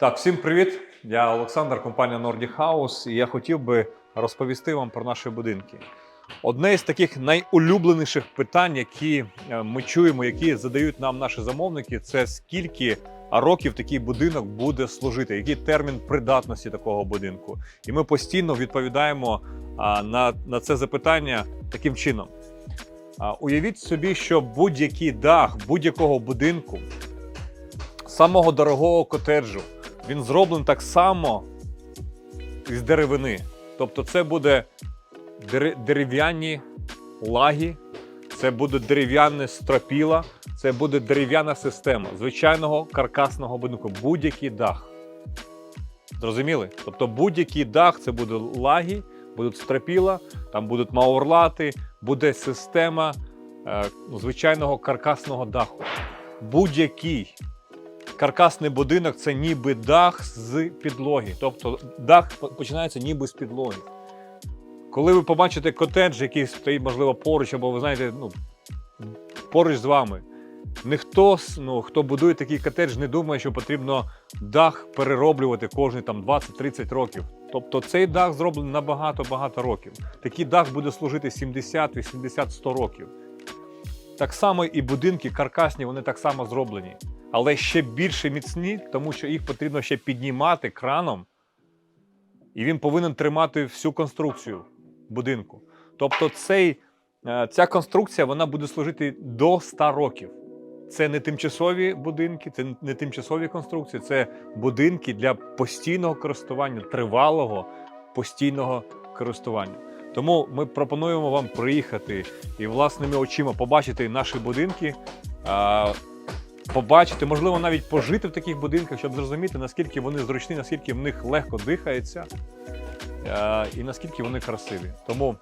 Так, всім привіт! Я Олександр, компанія Nordic House, і я хотів би розповісти вам про наші будинки. Одне із таких найулюбленіших питань, які е, ми чуємо, які задають нам наші замовники, це скільки років такий будинок буде служити, який термін придатності такого будинку. І ми постійно відповідаємо на, на це запитання таким чином. Уявіть собі, що будь-який дах будь-якого будинку, самого дорогого котеджу, він зроблений так само з деревини. Тобто, це буде дерев'яні лаги, це буде дерев'яне стропіла, це буде дерев'яна система звичайного каркасного будинку, будь-який дах. Зрозуміли? Тобто будь-який дах це буде лаги, будуть стропіла, там будуть маурлати, буде система е, ну, звичайного каркасного даху. Будь-який каркасний будинок це ніби дах з підлоги. Тобто дах починається ніби з підлоги. Коли ви побачите котедж, який стоїть, можливо, поруч, або ви знаєте, ну, поруч з вами, ніхто, ну, хто будує такий котедж, не думає, що потрібно дах перероблювати кожні там 20-30 років. Тобто цей дах зроблений на багато-багато років. Такий дах буде служити 70, 80, 100 років. Так само і будинки каркасні, вони так само зроблені, але ще більше міцні, тому що їх потрібно ще піднімати краном, і він повинен тримати всю конструкцію будинку. Тобто, цей, е, ця конструкція вона буде служити до 100 років. Це не тимчасові будинки, це не тимчасові конструкції, це будинки для постійного користування, тривалого постійного користування. Тому ми пропонуємо вам приїхати і власними очима побачити наші будинки, побачити, можливо, навіть пожити в таких будинках, щоб зрозуміти, наскільки вони зручні, наскільки в них легко дихається і наскільки вони красиві. Тому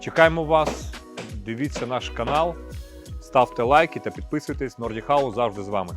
чекаємо вас, дивіться наш канал, ставте лайки та підписуйтесь. Нордіхау завжди з вами.